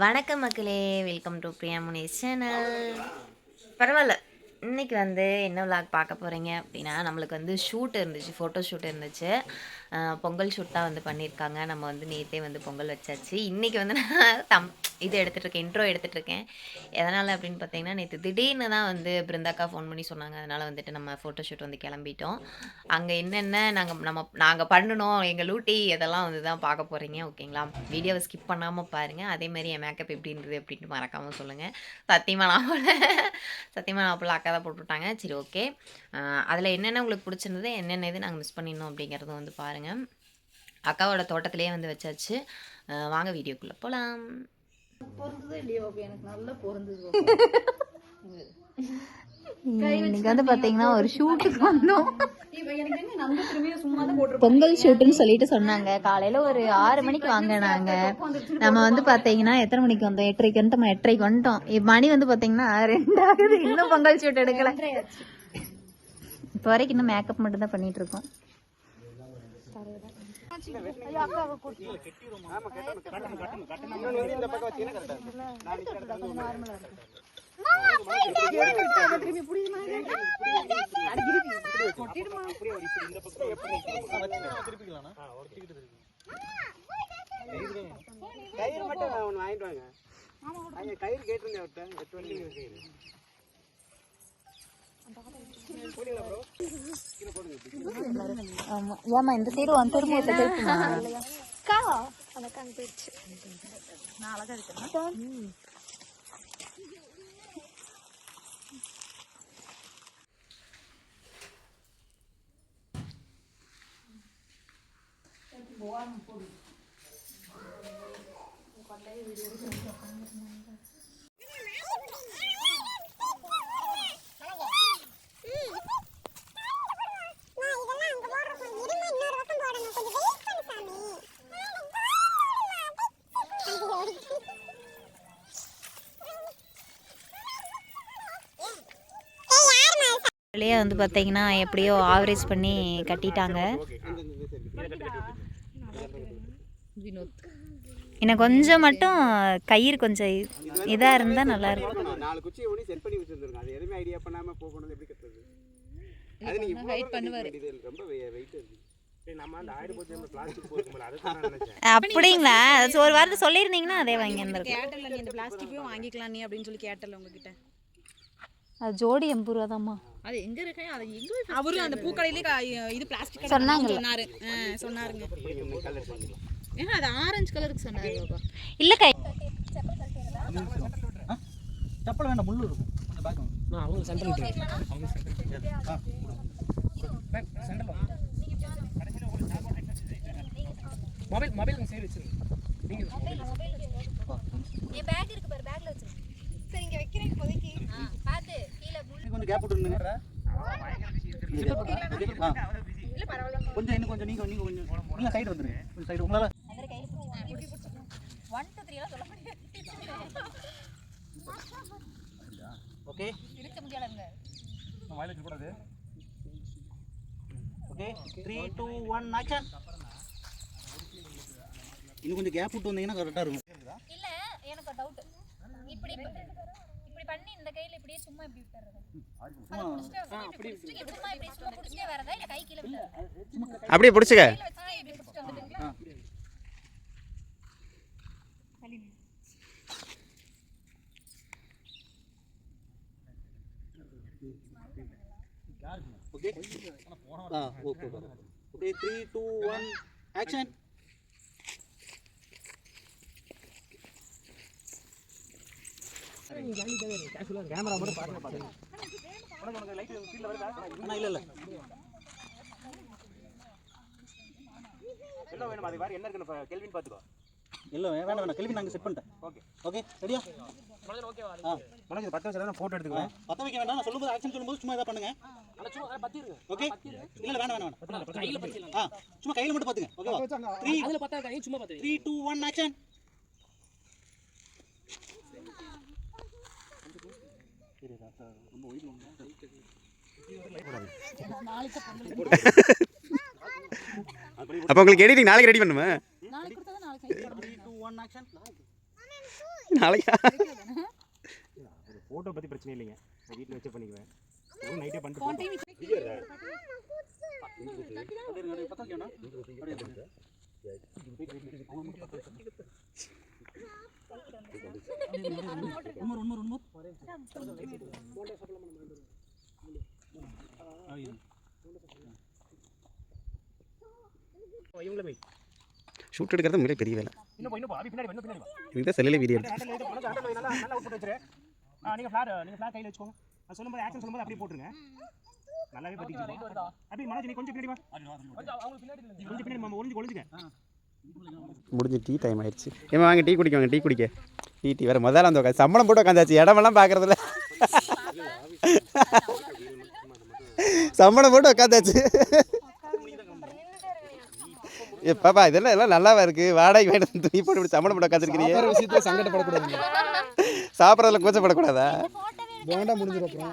வணக்கம் மக்களே welcome to Priya Munesh channel பரவாயில்ல. இன்னைக்கு வந்து என்ன விளாக் பார்க்க போகிறீங்க அப்படின்னா நம்மளுக்கு வந்து ஷூட் இருந்துச்சு ஃபோட்டோ ஷூட் இருந்துச்சு. பொங்கல் ஷூட்டாக வந்து பண்ணியிருக்காங்க நம்ம வந்து நேற்றே வந்து பொங்கல் வச்சாச்சு. இன்றைக்கி வந்து நான் தம் இது எடுத்துகிட்டு இருக்கேன் இன்ட்ரோ எடுத்துகிட்ருக்கேன் எதனால் அப்படின்னு பார்த்தீங்கன்னா நேற்று திடீர்னு தான் வந்து பிருந்தாக்கா ஃபோன் பண்ணி சொன்னாங்க. அதனால் வந்துட்டு நம்ம ஃபோட்டோ ஷூட் வந்து கிளம்பிட்டோம். அங்கே என்னென்ன நாங்கள் நம்ம நாங்கள் பண்ணணும் எங்கள் லூட்டி இதெல்லாம் வந்து தான் பார்க்க போகிறீங்க ஓகேங்களா? வீடியோவை ஸ்கிப் பண்ணாமல் பாருங்கள் அதே மாதிரி என் மேக்கப் எப்படி இருந்தது அப்படின்ட்டு மறக்காமல் சொல்லுங்கள் சத்தியமாக நான் சத்தியமாக நான் அப்போல்லாம் அக்கா தான் போட்டுவிட்டாங்க. சரி ஓகே அதில் என்னென்ன உங்களுக்கு பிடிச்சிருந்தது என்னென்ன இது நாங்கள் மிஸ் பண்ணியிருந்தோம் அப்படிங்கிறத வந்து பாருங்கள் அக்காவோட தோட்டத்திலே வந்து வச்சாச்சு. வாங்க வீடியோக்குள்ளே போகலாம் பொருந்ததோ இல்லையோ அப்ப எனக்கு நல்லா பொருந்தது இன்னைக்கு வந்து பாத்தீங்கன்னா ஒரு ஷூட்டுக்கு வந்தோம். இப்ப எனக்கு என்ன நம்ம திரும்பியும் சும்மா தான் போட்டு பொங்கல் ஷூட்டுன்னு சொல்லிட்டு சொன்னாங்க. காலையில ஒரு ஆறு மணிக்கு வாங்க நாங்க. நம்ம வந்து பாத்தீங்கன்னா எத்தனை மணிக்கு வந்தோம்? எட்டரைக்கு வந்து நம்ம எட்டரைக்கு வந்துட்டோம். இப்ப மணி வந்து பாத்தீங்கன்னா ரெண்டாகுது. இன்னும் பொங்கல் ஷூட் எடுக்கல. இப்போ வரைக்கும் இன்னும் மேக்கப் மட்டும் தான் பண்ணிட்டு இருக்கோம். கயிறு மட்டும் நான் ஒன்று வாங்கிட்டு வாங்க அங்க கயிறு கேட்டிருந்தேன் அவர்கிட்ட எட்டு வண்டி கயிறு ஆமா ஏமா இந்த சைடு வந்து திரும்ப திருப்புமா வந்து பாத்தீங்கன்னா எப்படியோ ஆவரேஜ் பண்ணி கட்டிட்டாங்க. இன்னும் கொஞ்சம் மட்டும் கயிறு கொஞ்சம் இதா இருந்தா நல்லா இருக்கும். நான் நாலு குச்சியை ஒண்ணி செட் பண்ணி வச்சிருந்திருக்கேன் அது எதுவுமே ஐடியா பண்ணாம போகணும் எப்படி கட்டுறது? அது நீங்க வெயிட் பண்ணுவாரு. ரொம்ப வெயிட் இருக்கு. நம்ம அந்த ஆயிரம் போச்சு பிளாஸ்டிக் போட்டுக்கல அதை தான் நினைச்சேன். அப்படிங்களா? ஒரு வாரத்தை சொல்லியிருந்தீங்கன்னா அதே வாங்கி பிளாஸ்டிக்கையும் வாங்கிக்கலாம் நீ அப்படின்னு சொல்லி கேட்டல உங்ககிட்ட. அது ஜோடி எண்பது ரூபா அது எங்க இருக்கு அது எங்க அவரும் அந்த பூக்கடையிலே கா- இது பிளாஸ்டிக் சொன்னாங்கல்ல. சொன்னாரு. ஆ, சொன்னாருங்க. ஏன்னா அது ஆரஞ்சு கலருக்கு சொன்னாரு. பாப்பா இல்ல கை செப்பல் வேண்டாம் முள்ளு இருக்கும். அந்த பேக் நான் அவங்க சென்டர் அவங்க சென்டர் மொபைல் மொபைல் சைடு வச்சிருங்க. நீங்க கொஞ்சம் கேப் விட்டுருங்க கொஞ்சம் இன்னும் கொஞ்சம் நீங்க நீங்க கொஞ்சம் நீங்க சைடு வந்துருங்க. கொஞ்சம் சைடு உங்களால ஓகே கூடாது த்ரீ டூ ஒன் ஆக்ஷன் இன்னும் கொஞ்சம் கேப் விட்டு வந்தீங்கன்னா கரெக்டாக இருக்கும். இல்ல எனக்கு டவுட் இப்படி பண்ணி இந்த கையில இப்படியே சும்மா இப்படி விட்டுறது. சும்மா இப்படி சும்மா புடிச்சிட்டே வரதா இல்ல கை கீழ விட்டுறதா? அப்படியே பிடிச்சிக்க. Okay okay okay three two one action camera மட்டும் பாருங்க. இல்ல இல்ல என்ன வேணும் அது வேற என்ன இருக்குன்னு கெல்வின் பாத்துக்கோ. இல்ல வேண்டாம் வேண்டாம் கெல்வின் நாங்க செட் பண்ணிட்டேன் ஓகே ஓகே ரெடியா ஆ. மனோஜ் பத்து நிமிஷம் நான் போட்டோ எடுத்துக்கிறேன் பத்த வைக்க வேண்டாம் நான் சொல்லும்போது ஆக்ஷன் சொல்லும்போது சும்மா இதா பண்ணுங்க ஓகே இல்ல இல்ல கையில பத்தி ஆ. சும்மா கையில மட்டும் பாத்துங்க ஓகேவா 3 அதுல பத்தா கை சும்மா பாத்து 3 2 1 ஆக்ஷன் அப்போ உங்களுக்கு எடிட்டிங் நாளைக்கு ரெடி பண்ணுமா? நாளைக்கு? ஃபோட்டோ பற்றி பிரச்சனை இல்லைங்க வீட்டில் வச்சு பண்ணிக்குவேன் நைட்டே பண்ணிட்டு இவங்கள ஷூட் எடுக்கிறது மிக பெரிய வேலை. இன்னும் போ, இன்னும் போ. அபி பின்னாடி வா, இன்னும் பின்னாடி வா. இதுக்கு தான் செல்லில் வீடியோ நீங்கள் ஃப்ளாட் நீங்கள் ஃப்ளாட் கையில் வச்சுக்கோங்க. நான் சொல்லும்போது ஆக்ஷன் சொல்லும்போது அப்படியே போட்டுருங்க. நல்லாவே பற்றிக்கிட்டு அபி மனோஜ் நீ கொஞ்சம் பின்னாடி வா. கொஞ்சம் பின்னாடி மாமா ஒளிஞ்சு ஒளிஞ்சுங்க முடிஞ்சு டீ டைம் ஆயிடுச்சு. ஏமா வாங்க டீ குடிக்க வாங்க டீ குடிக்க. டீ டீ வேறு முதல்ல உட்காந்து. சம்பளம் போட்டு உட்காந்தாச்சு. இடமெல்லாம் பார்க்குறதில்ல. சம்பளம் போட்டு உட்காந்தாச்சு ஏ பாப்பா இதெல்லாம் எல்லாம் நல்லாவா இருக்கு? வாடகை வேணும் துணி போட்டு இப்படி சம்பளம் போட்டு உட்காந்துருக்கிறீங்க விஷயத்துல சங்கடப்படக்கூடாது சாப்பிட்றதுல கூச்சப்படக்கூடாதா? போண்டா முடிஞ்சிடும்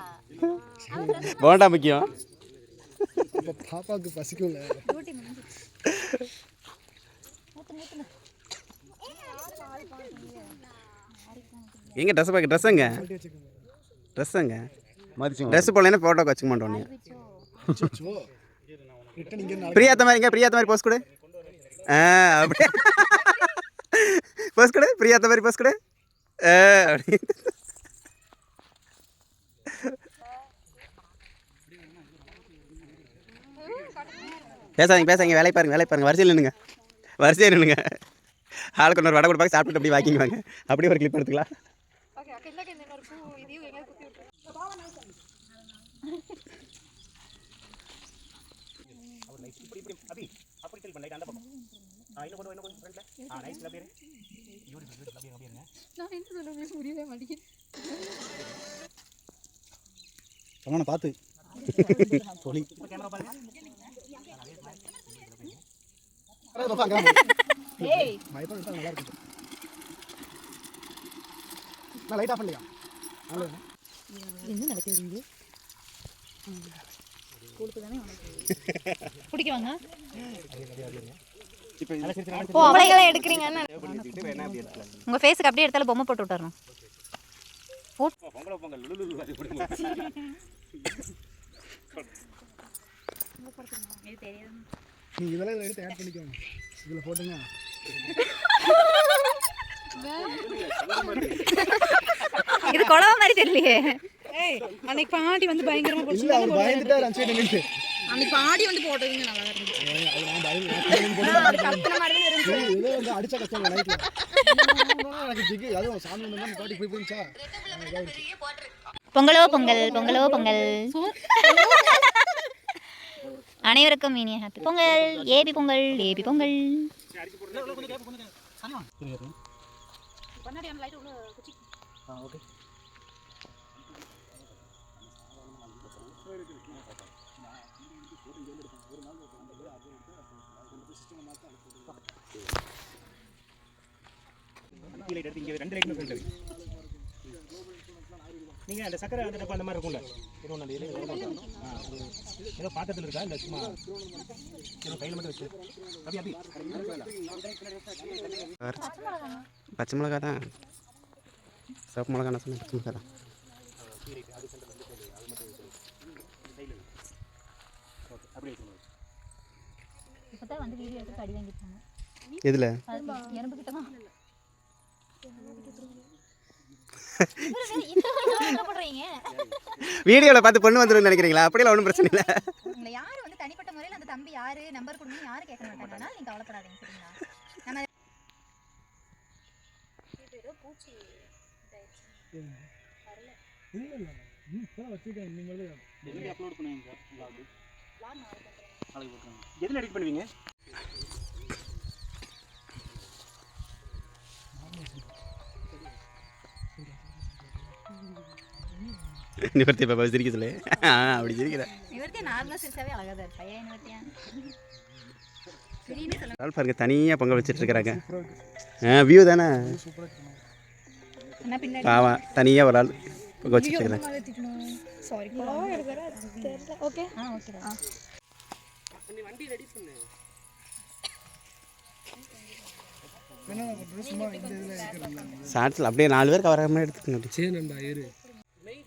போண்டா முக்கியம். பாப்பாவுக்கு பசிக்கும்ல. எங்க ட்ரெஸ் பார்க்க ட்ரெஸ்ஸுங்க ட்ரெஸ்ஸுங்க ட்ரெஸ் போடலன்னா ஃபோட்டோக்கு வச்சுக்க மாட்டோம் பிரியாத்த மாதிரி இங்க பிரியாத்த மாதிரி போஸ் கொடு. ஆ அப்படியே. போஸ் கொடு பிரியாத்த மாதிரி போஸ் கொடு. ஆ அப்படி பேசாதீங்க பேசாதீங்க வேலையை பாருங்க வேலையை பாருங்க. வரிசையில் நின்னுங்க வரிசையில் நின்னுங்க ஆளுக்கு இன்னொரு வடை கொடுப்பாங்க சாப்பிட்டு அப்படியே வாக்கிங்க வாங்க. அப்படியே ஒரு கிளிப் எடுத்துக்கலாம் இப்படி இப்படி அபி அப்படி டில் பண்ணி அந்த பக்கம் ஆ இன்னும் கொஞ்சம் இன்னும் கொஞ்சம் ஃப்ரண்ட்ல ஆ நைஸ் அப்படியே பியூட்டிஃபுல் அப்படியே அப்படியே இருங்க சமண பார்த்து. பொலி இப்போ கேமரா பாருங்க. மயக்கம் விட்டா நல்லா இருக்கும். நான் லைட் ஆஃப் பண்ணலையா? என்ன நடக்குது இங்கே? குடிக்கவாங்க பொம்பளைகளை எடுக்கிறீங்கன்னு உங்க ஃபேஸுக்கு அப்படியே எடுத்தாலும் பொம்மை போட்டு விட்டுறணும். நீ இதெல்லாம் இதில் எடுத்து ஆட் பண்ணிக்கோங்க. இதில் போட்டுங்க. இது குழவை மாதிரி தெரியலையே. அன்னைக்கு பாடி வந்து பயங்கரமா போட்டு அன்னைக்கு பாடி வந்து போட்டதுங்க நல்லா இருந்துச்சு. அடிச்ச கஷ்டம் நைட்ல எனக்கு அதுவும் சாமி வந்து போய் பொங்கலோ பொங்கல் பொங்கலோ பொங்கல். அனைவருக்கும் இனிய happy Pongal. Happy Pongal happy Pongal. கீழே எடுத்து இங்கே ரெண்டு லைட்டுமே ஃப்ரண்ட் இருக்கு நீங்கள் அந்த சக்கரை அந்த டப்பா அந்த மாதிரி இருக்கும்ல? இது ஒன்று ஏதோ ஏதோ பாத்திரத்தில் இருக்கா? இல்லை சும்மா ஏதோ கையில் மட்டும் வச்சு? அப்படி அப்படி பச்சை மிளகா தான். சிவப்பு மிளகா நான் சொன்னேன் பச்சை மிளகா தான். வச்சுக்கணும் இப்பதான் வந்து வீடியோ எடுத்து அடி வாங்கிட்டாங்க எதில்? வீடியோவில் பார்த்து பொண்ணு வந்துடும் நினைக்கிறீங்களா? அப்படியெல்லாம் ஒன்றும் பிரச்சனை இல்லை. யாரு வந்து தனிப்பட்ட முறையில் அந்த தம்பி யாரு நம்பர் கொடுங்கன்னு யாரும் கேட்க மாட்டாங்க அதனால நீங்க கவலைப்படாதீங்க சரிங்களா? நம்ம இல்லை இல்லை இப்போ வச்சுருக்கேன் இனிமேல் அப்லோட் பண்ணுவீங்க எதில் எடிட் பண்ணுவீங்க? நிவர்த்தி பாப்பா சிரிக்க சொல்லு. ஆ அப்படி சிரிக்கிற. நிவர்த்தியா? நார்மலா சிரிச்சாவே அழகா தான் ஏன் நிவர்த்தியா? பாருங்க தனியாக பொங்கல் வச்சுட்டு இருக்கிறாங்க. ஆ வியூ தானே? பாவம் தனியாக ஒரு ஆள் பொங்கல் வச்சுட்டு இருக்கிறேன் சாரி ஓகே. ஆ ஓகே. ஆ. ஷார்ட்ஸில் அப்படியே நாலு பேர் கவர மாதிரி எடுத்துக்கங்க சரி நண்பா இரு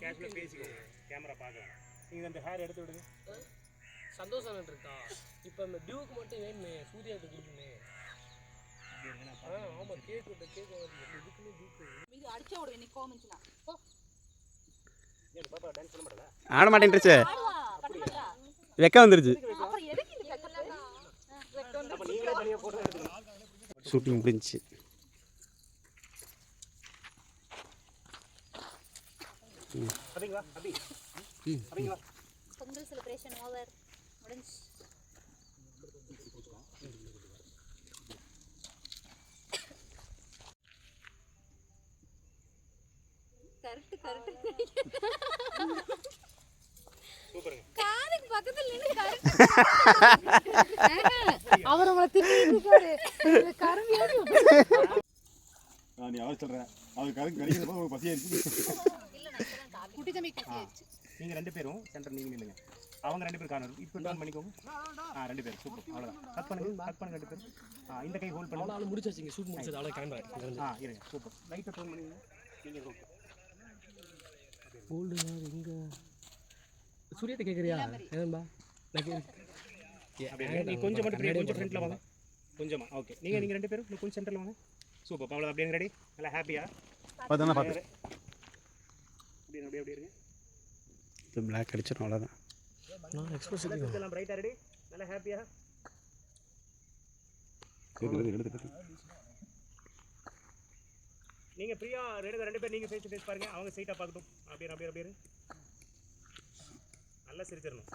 கேஷுவலாக பேசிக்கோங்க கேமரா பார்க்கலாம் நீங்கள் அந்த ஹேர் எடுத்து விடுங்க சந்தோஷம் இருக்கா இப்போ இந்த டியூக்கு மட்டும் வேணுமே சூர்யாவுக்கு கொடுக்குமே ஆமாம் கேக் விட்ட கேக் இதுக்குமே டியூக்கு இது அடிச்சா விடுவேன் நீ கோமிச்சுனா பாப்பா டான்ஸ் பண்ண மாட்டல ஆட மாட்டேன்ருச்சு வெக்க வந்துருச்சு. அப்புறம் எதுக்கு இந்த கட்டலாம் அப்போ நீங்களே தனியாக ஃபோட்டோ எடுத்துக்கணும். ஷூட்டிங் முடிஞ்சிச்சு பொங்கல் செலிப்ரேஷன் ஓவர் முடிஞ்சு கரெக்ட் கரெக்ட் காதுக்கு பக்கத்துல நின்னு கரெக்ட் அவர் சொல்கிறேன் அவர் கருக்கு கடிக்கிறப்ப பசி ஆயிடுச்சு குட்டி தம்பி நீங்கள் ரெண்டு பேரும் சென்டர் நீங்கள் நில்லுங்க. அவங்க ரெண்டு பேரும் காணும் இப்போ டர்ன் பண்ணிக்கோங்க. ஆ ரெண்டு பேரும். சூப்பர். அவ்வளோதான் கட் பண்ணுங்க. கட் பண்ணுங்க ரெண்டு பேரும். ஆ இந்த கை ஹோல்ட் பண்ணுங்க. அவ்வளோ முடிச்சாச்சு இங்கே ஷூட் முடிச்சது. அவ்வளோ கிளம்பி ஆ இருங்க. சூப்பர். லைட்டை டர்ன் பண்ணுங்க நீங்கள் ஹோல்ட் எங்கே? சூர்யாட்ட கேட்குறியா ஏன்பா நீ கொஞ்சம் மட்டும் கொஞ்சம் ஃப்ரண்ட்டில் வாங்க. கொஞ்சமா ஓகே நீங்கள் நீங்கள் ரெண்டு பேரும் கொஞ்சம் சென்டரில் வாங்க. சூப்பர் அவ்வளோ அப்படியே ரெடி நல்லா ஹாப்பியா பார்த்தானே பார்த்து அப்படியே அப்படியே அப்படியே இருங்க இது பிளாக் அடிச்சிடும் அவ்வளோதான் நான் எக்ஸ்பிரஸ் எல்லாம் பிரைட்டாக ரெடி நல்லா ஹாப்பியா நீங்கள் ஃப்ரீயா ரெண்டு ரெண்டு பேர் நீங்கள் ஃபேஸ் ஃபேஸ் பாருங்க. அவங்க சைட்டாக பார்க்கட்டும். அப்படியே அப்படியே அப்படியே. நல்லா சிரிச்சிடணும்.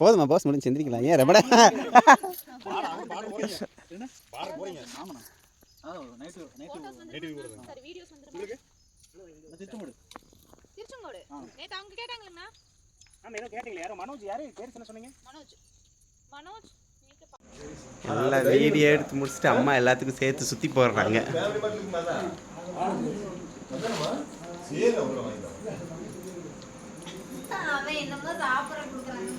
போதுமா பாஸ் முடிஞ்சு செஞ்சிருக்கலாம் ஏன் ரெபடா பாட போறீங்க ஆமாண்ணா ஆ நைட்டு நைட்டு சரி வீடியோஸ் வந்து திருச்செங்கோடு திருச்செங்கோடு நேத்து அவங்க கேட்டாங்களா ஆமாம் ஏதோ கேட்டீங்களா யாரோ மனோஜ் யாரு பேர் என்ன சொன்னீங்க மனோஜ் மனோஜ் எல்லாம் வீடியோ எடுத்து முடிச்சுட்டு அம்மா எல்லாத்துக்கும் சேர்த்து சுற்றி போடுறாங்க. அவன் என்னமோ சாப்பிட கொடுக்குறாங்க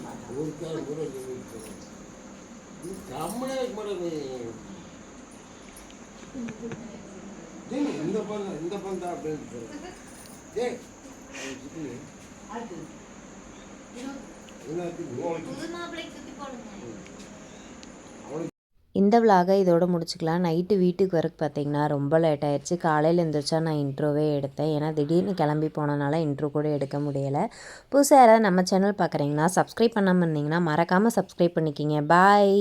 இந்த பக்கம் இந்த பக்கம் அப்படின்னு இந்த விலாகை இதோட முடிச்சுக்கலாம். நைட்டு வீட்டுக்கு வரக்கு பார்த்தீங்கன்னா ரொம்ப லேட் ஆயிடுச்சு. காலையில் எழுந்திரிச்சா நான் இன்ட்ரோவே எடுத்தேன். ஏன்னா திடீர்னு கிளம்பி போனனால இன்ட்ரோ கூட எடுக்க முடியலை. புதுசாக யாராவது நம்ம சேனல் பார்க்குறீங்கன்னா சப்ஸ்கிரைப் பண்ணாமல் இருந்தீங்கன்னா மறக்காமல் சப்ஸ்கிரைப் பண்ணிக்கிங்க. பாய்